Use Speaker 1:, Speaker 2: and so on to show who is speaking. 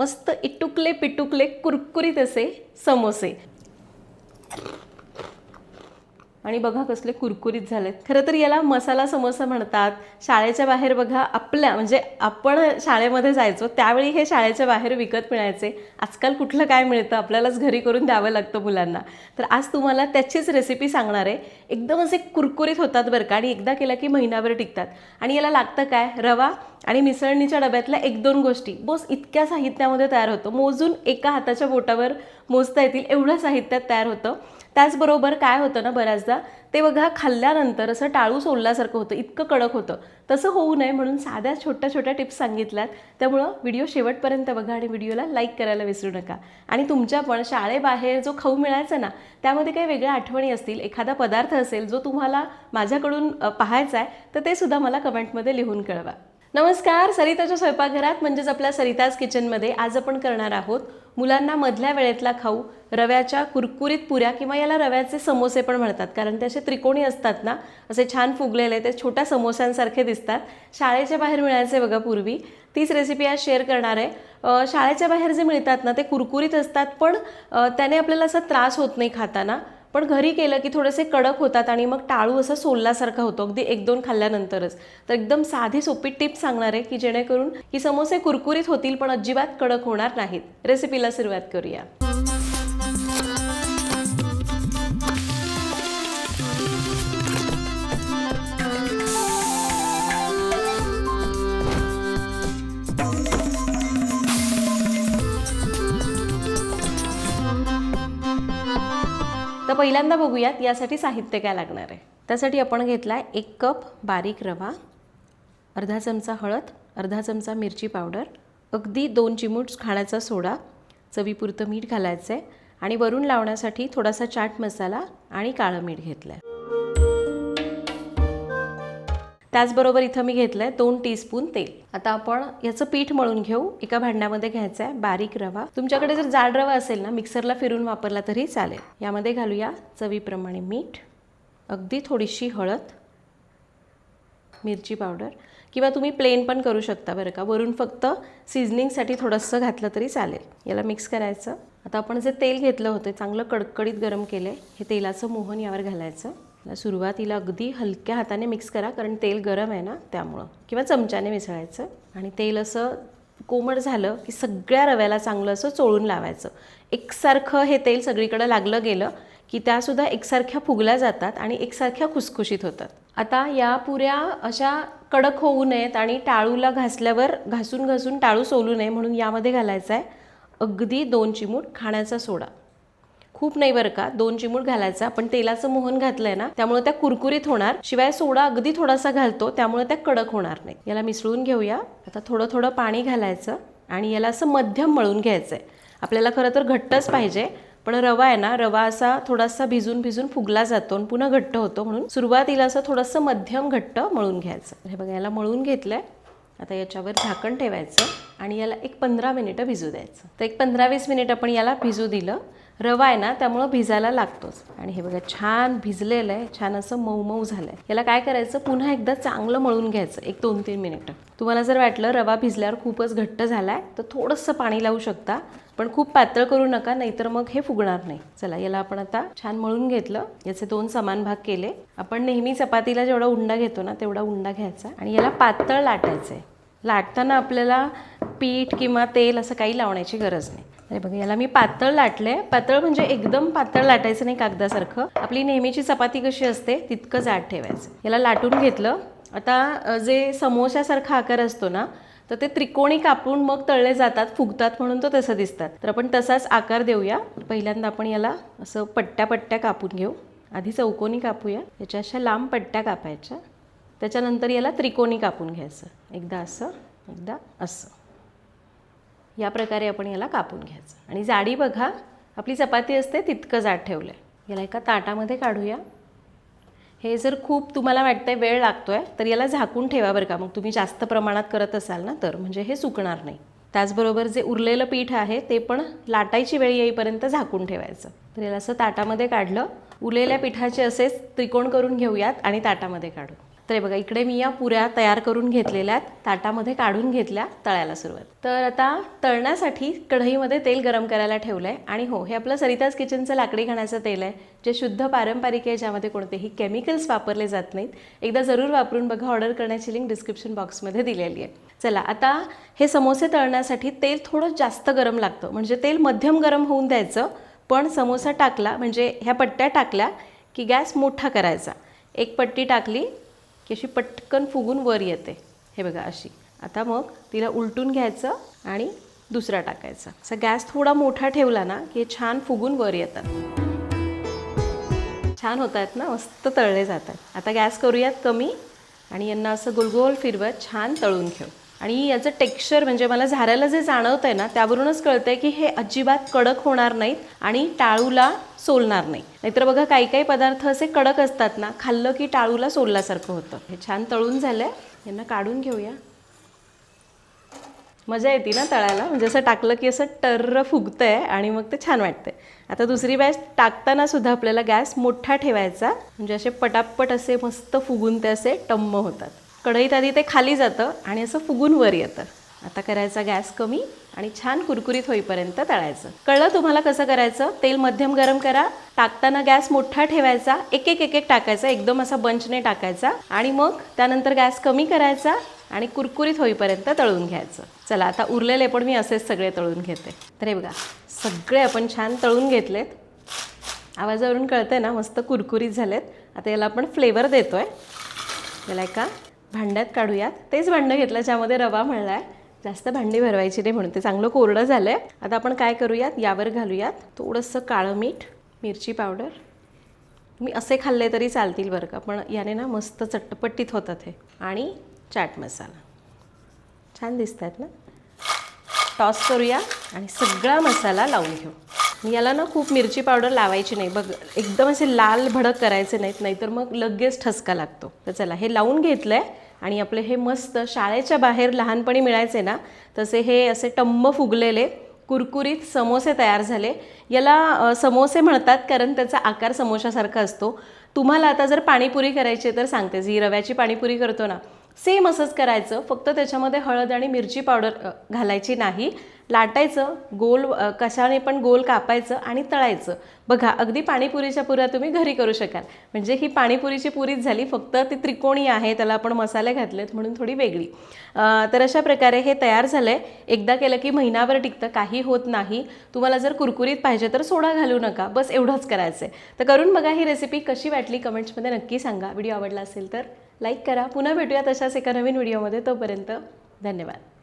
Speaker 1: मस्त इटुकले पिटुकले कुरकुरीत असे समोसे. आणि बघा कसले कुरकुरीत झालेत. खरं तर याला मसाला समोसा म्हणतात. शाळेच्या बाहेर बघा आपल्या म्हणजे आपण शाळेमध्ये जायचो त्यावेळी हे शाळेच्या बाहेर विकत मिळायचे. आजकाल कुठलं काय मिळतं? आपल्यालाच घरी करून द्यावं लागतं मुलांना. तर आज तुम्हाला त्याचीच रेसिपी सांगणार आहे. एकदम असे कुरकुरीत होतात बरं का आणि एकदा केला की महिनाभर टिकतात. आणि याला लागतं काय? रवा आणि मिसळणीच्या डब्यातल्या एक दोन गोष्टी. बोस इतक्या साहित्यामध्ये तयार होतं. मोजून एका हाताच्या बोटावर मोजता येतील एवढं साहित्यात तयार होतं. त्याचबरोबर काय होतं ना बऱ्याचदा ते बघा खाल्ल्यानंतर असं टाळू सोडल्यासारखं होतं इतकं कडक होतं. तसं होऊ नये म्हणून साध्या छोट्या छोट्या टिप्स सांगितल्यात. त्यामुळं व्हिडिओ शेवटपर्यंत बघा आणि व्हिडिओला लाईक करायला विसरू नका. आणि तुमच्या पण शाळेबाहेर जो खाऊ मिळायचा ना त्यामध्ये काही वेगळ्या आठवणी असतील. एखादा पदार्थ असेल जो तुम्हाला माझ्याकडून पाहायचा आहे तर ते सुद्धा मला कमेंटमध्ये लिहून कळवा. नमस्कार सरिताच्या स्वयंपाकघरात म्हणजेच आपल्या सरिताज किचनमध्ये आज आपण करणार आहोत मुलांना मधल्या वेळेतला खाऊ रव्याच्या कुरकुरीत पुऱ्या किंवा याला रव्याचे समोसे पण म्हणतात कारण ते असे त्रिकोणी असतात ना असे छान फुगलेले ते छोट्या समोस्यांसारखे दिसतात. शाळेच्या बाहेर मिळायचे बघा पूर्वी. तीच रेसिपी आज शेअर करणार आहे. शाळेच्या बाहेर जे मिळतात ना ते कुरकुरीत असतात पण त्याने आपल्याला असा त्रास होत नाही खाताना. पण घरी केलं की थोडेसे कडक होतात आणि मग टाळू असं सोलल्यासारखा होतो. अगदी एक दोन खाल्ल्यानंतरच. तर एकदम साधी सोपी टिप सांगणार आहे की जेणेकरून की समोसे कुरकुरीत होतील पण अजिबात कडक होणार नाहीत. रेसिपीला सुरुवात करूया. तर पहिल्यांदा बघूयात यासाठी साहित्य काय लागणार आहे. त्यासाठी आपण घेतला आहे एक कप बारीक रवा अर्धा चमचा हळद अर्धा चमचा मिरची पावडर अगदी दोन चिमूट खाण्याचा सोडा चवीपुरतं मीठ घालायचं आहे आणि वरून लावण्यासाठी थोडासा चाट मसाला आणि काळं मीठ घेतलं आहे त्याचबरोबर इथं मी घेतलं आहे दोन टीस्पून तेल. आता आपण याचं पीठ मळून घेऊ. एका भांड्यामध्ये घ्यायचं आहे बारीक रवा. तुमच्याकडे जर जाड रवा असेल ना मिक्सरला फिरून वापरला तरी चालेल. यामध्ये घालूया चवीप्रमाणे मीठ अगदी थोडीशी हळद मिरची पावडर. किंवा तुम्ही प्लेन पण करू शकता बरं का. वरून फक्त सिझनिंगसाठी थोडंसं घातलं तरी चालेल. याला मिक्स करायचं. आता आपण जे तेल घेतलं होतं चांगलं कडकडीत गरम केलं आहे हे तेलाचं मोहन यावर घालायचं. सुरुवातीला अगदी हलक्या हाताने मिक्स करा कारण तेल गरम आहे ना त्यामुळं. किंवा चमच्याने मिसळायचं. आणि तेल असं कोमट झालं की सगळ्या रव्याला चांगलं असं चोळून लावायचं. एकसारखं हे तेल सगळीकडं लागलं गेलं की त्यासुद्धा एकसारख्या फुगल्या जातात आणि एकसारख्या खुसखुशीत होतात. आता या पुऱ्या अशा कडक होऊ नयेत आणि टाळूला घासल्यावर घासून घासून टाळू सोलू नये म्हणून यामध्ये घालायचं आहे अगदी दोन चिमूट खाण्याचा सोडा. खूप नाही बरं का? दोन चिमूट घालायचा. पण तेलाचं मोहन घातलंय ना त्यामुळे त्या कुरकुरीत होणार. शिवाय सोडा अगदी थोडासा घालतो त्यामुळे त्या कडक होणार नाही. याला मिसळून घेऊया. आता थोडं थोडं पाणी घालायचं आणि याला असं मध्यम मळून घ्यायचं आहे आपल्याला खरं तर घट्टच पाहिजे पण रवा आहे ना रवा असा थोडासा भिजून भिजून फुगला जातो आणि पुन्हा घट्ट होतो म्हणून सुरुवातीला असं थोडंसं मध्यम घट्ट मळून घ्यायचं. हे बघा याला मळून घेतलंय. आता याच्यावर झाकण ठेवायचं आणि याला एक पंधरा मिनिटं भिजू द्यायचं. तर एक पंधरा वीस मिनिट आपण याला भिजू दिलं. रवा आहे ना त्यामुळं भिजायला लागतोच. आणि हे बघा छान भिजलेलं आहे. छान असं मऊ मऊ झालं आहे याला काय करायचं? पुन्हा एकदा चांगलं मळून घ्यायचं. एक दोन तीन मिनिटं. तुम्हाला जर वाटलं रवा भिजल्यावर खूपच घट्ट झाला आहे तर थोडंसं पाणी लावू शकता. पण खूप पातळ करू नका नाहीतर मग हे फुगणार नाही. चला याला आपण आता छान मळून घेतलं. याचे दोन समान भाग केले. आपण नेहमी चपातीला जेवढा उंडा घेतो ना तेवढा उंडा घ्यायचा. आणि याला पातळ लाटायचं आहे लाटताना आपल्याला पीठ किंवा तेल असं काही लावण्याची गरज नाही. अरे बघा याला मी पातळ लाटलंय. पातळ म्हणजे एकदम पातळ लाटायचं नाही कागदासारखं. आपली नेहमीची चपाती कशी असते तितकं जाड ठेवायचं. याला लाटून घेतलं. आता जे समोशासारखा आकार असतो ना तर ते त्रिकोणी कापून मग तळले जातात फुगतात म्हणून तो तसं दिसतात. तर आपण तसाच आकार देऊया. पहिल्यांदा आपण याला असं पट्ट्या पट्ट्या कापून घेऊ. आधी चौकोनी कापूया. याच्या अशा लांब पट्ट्या कापायच्या. त्याच्यानंतर याला त्रिकोणी कापून घ्यायचं. एकदा असं एकदा असं. या प्रकारे आपण याला कापून घ्यायचं. आणि जाडी बघा आपली चपाती असते तितकं जाड ठेवलं आहे याला एका ताटामध्ये काढूया. हे जर खूप तुम्हाला वाटतंय वेळ लागतो आहे तर याला झाकून ठेवा बरं का. मग तुम्ही जास्त प्रमाणात करत असाल ना तर म्हणजे हे सुकणार नाही. त्याचबरोबर जे उरलेलं पीठ आहे ते पण लाटायची वेळ येईपर्यंत झाकून ठेवायचं. तर याला असं ताटामध्ये काढलं. उरलेल्या पिठाचे असेच त्रिकोण करून घेऊयात आणि ताटामध्ये काढू. तर हे बघा इकडे मी या पुऱ्या तयार करून घेतलेल्या आहेत. ताटामध्ये काढून घेतल्या तळायला सुरुवात. तर आता तळण्यासाठी कढईमध्ये तेल गरम करायला ठेवलं आहे आणि हो हे आपलं सरिताज किचनचं लाकडी घाण्याचं तेल आहे जे शुद्ध पारंपरिक आहे ज्यामध्ये कोणतेही केमिकल्स वापरले जात नाहीत. एकदा जरूर वापरून बघा ऑर्डर करण्याची लिंक डिस्क्रिप्शन बॉक्समध्ये दिलेली आहे. चला आता हे समोसे तळण्यासाठी तेल थोडं जास्त गरम लागतं. म्हणजे तेल मध्यम गरम होऊन द्यायचं पण समोसा टाकला म्हणजे ह्या पट्ट्या टाकल्या की गॅस मोठा करायचा. एक पट्टी टाकली की अशी पटकन फुगून वर येते. हे बघा अशी. आता मग तिला उलटून घ्यायचं आणि दुसरा टाकायचा. असा गॅस थोडा मोठा ठेवला ना की हे छान फुगून वर येतात. छान होत आहेत ना मस्त तळले जातात. आता गॅस करूयात कमी आणि यांना असं गोलगोल फिरवत छान तळून घेऊ. आणि याचं टेक्स्चर म्हणजे मला झाऱ्याला जे जाणवतं आहे ना त्यावरूनच कळतंय की हे अजिबात कडक होणार नाहीत आणि टाळूला सोलणार नाही. नाहीतर बघा काही काही पदार्थ असे कडक असतात ना खाल्लं की टाळूला सोलल्यासारखं होतं. हे छान तळून झालं आहे यांना काढून घेऊया. मजा येते ना तळायला? म्हणजे असं टाकलं की असं टर्र फुगतं आहे आणि मग ते छान वाटतंय. आता दुसरी बॅच टाकताना सुद्धा आपल्याला गॅस मोठा ठेवायचा. म्हणजे असे पटापट असे मस्त फुगून ते असे टम्म होतात. कढईत आधी ते खाली जातं आणि असं फुगून वर येतं. आता करायचा गॅस कमी आणि छान कुरकुरीत होईपर्यंत तळायचं. कळलं तुम्हाला कसं करायचं? तेल मध्यम गरम करा. टाकताना गॅस मोठा ठेवायचा. एक एक एक एक टाकायचा. एकदम असा बंचने टाकायचा. आणि मग त्यानंतर गॅस कमी करायचा आणि कुरकुरीत होईपर्यंत तळून घ्यायचं. चला आता उरलेले पण मी असेच सगळे तळून घेते. तर हे बघा सगळे आपण छान तळून घेतलेत. आवाजावरून कळतंय ना मस्त कुरकुरीत झालेत. आता याला आपण फ्लेवर देतोय. याला एका भांड्यात काढूयात. तेच भांडं घेतलं ज्यामध्ये रवा मळला आहे जास्त भांडी भरवायची नाही म्हणून. ते चांगलं कोरडं झालं आहे आता आपण काय करूयात? यावर घालूयात. थोडंसं काळं मीठ मिरची पावडर. मी असे खाल्ले तरी चालतील बरं का पण याने ना मस्त चटपटीत होतात हे. आणि चाट मसाला. छान दिसत आहेत ना? टॉस करूया आणि सगळा मसाला लावून घेऊ याला ना खूप मिरची पावडर लावायची नाही. बघ एकदम असे लाल भडक करायचे नाहीत नाहीतर मग लगेच ठसका लागतो. तर चला हे लावून घेतलं आहे आणि आपले हे मस्त शाळेच्या बाहेर लहानपणी मिळायचे ना तसे हे असे टम्म फुगलेले कुरकुरीत समोसे तयार झाले. याला समोसे म्हणतात कारण त्याचा आकार समोशासारखा असतो. तुम्हाला आता जर पाणीपुरी करायची आहे तर सांगते. जी रव्याची पाणीपुरी करतो ना सेम असंच करायचं. फक्त त्याच्यामध्ये हळद आणि मिरची पावडर घालायची नाही. लाटायचं गोल कशाने पण गोल कापायचं आणि तळायचं. बघा अगदी पाणीपुरीच्या पुऱ्या तुम्ही घरी करू शकाल. म्हणजे ही पाणीपुरीची पुरीच झाली फक्त ती त्रिकोणी आहे त्याला आपण मसाले घातलेत म्हणून थोडी वेगळी. तर अशा प्रकारे हे तयार झालं आहे एकदा केलं की महिनाभर टिकतं काही होत नाही. तुम्हाला जर कुरकुरीत पाहिजे तर सोडा घालू नका. बस एवढंच करायचं आहे तर करून बघा ही रेसिपी कशी वाटली? कमेंट्समध्ये नक्की सांगा. व्हिडिओ आवडला असेल तर. लाईक करा. पुन्हा भेटूया तशाच एका नवीन व्हिडिओमध्ये. तोपर्यंत धन्यवाद.